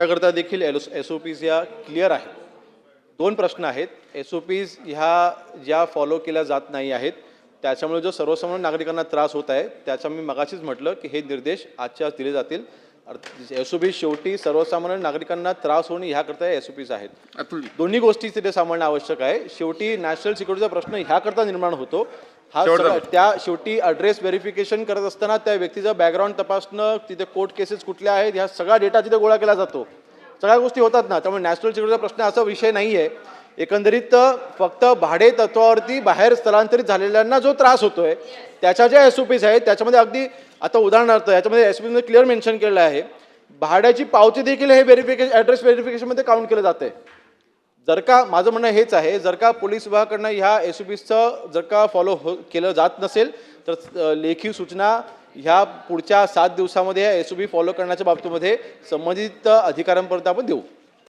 त्याकरता देखील S O Ps या क्लिअर आहेत. दोन प्रश्न आहेत. एस ओ पीज ह्या ज्या फॉलो केल्या जात नाही आहेत त्याच्यामुळे जो सर्वसामान्य नागरिकांना त्रास होत आहे त्याचा मी मगाशीच म्हटलं की हे निर्देश आजच्या आज दिले जातील. एस ओ पी शेवटी सर्वसामान्य नागरिकांना त्रास होणे ह्याकरता एस ओ पीज आहेत. दोन्ही गोष्टी तिथे सांभाळणं आवश्यक आहे. शेवटी नॅशनल सिक्युरिटीचा प्रश्न ह्याकरता निर्माण होतो. हा त्या शेवटी ॲड्रेस व्हेरिफिकेशन करत असताना त्या व्यक्तीचं बॅकग्राऊंड तपासणं तिथे कोर्ट केसेस कुठल्या आहेत ह्या सगळा डेटा तिथे गोळा केला जातो. सगळ्या गोष्टी होतात ना त्यामुळे नॅशनल सिक्युरिटीचा प्रश्न असा विषय नाही आहे एकंदरीत फक्त भाडे तत्वावरती बाहेर स्थलांतरित झालेल्यांना जो त्रास होतोय त्याच्या ज्या एस ओ पीज आहेत त्याच्यामध्ये अगदी आता उदाहरणार्थ याच्यामध्ये एस पीमध्ये क्लिअर मेन्शन केलेलं आहे. भाड्याची पावती देखील हे व्हेरिफिकेशन ॲड्रेस व्हेरिफिकेशनमध्ये काउंट केलं जाते जर का माझं म्हणणं हेच आहे जर का पोलीस विभागाकडनं ह्या एस ओ पीजचं जर का फॉलो हो केलं जात नसेल तर लेखी सूचना ह्या पुढच्या सात दिवसामध्ये एस बी फॉलो करण्याच्या बाबतीमध्ये संबंधित अधिकाऱ्यांपर्यंत आपण देऊ.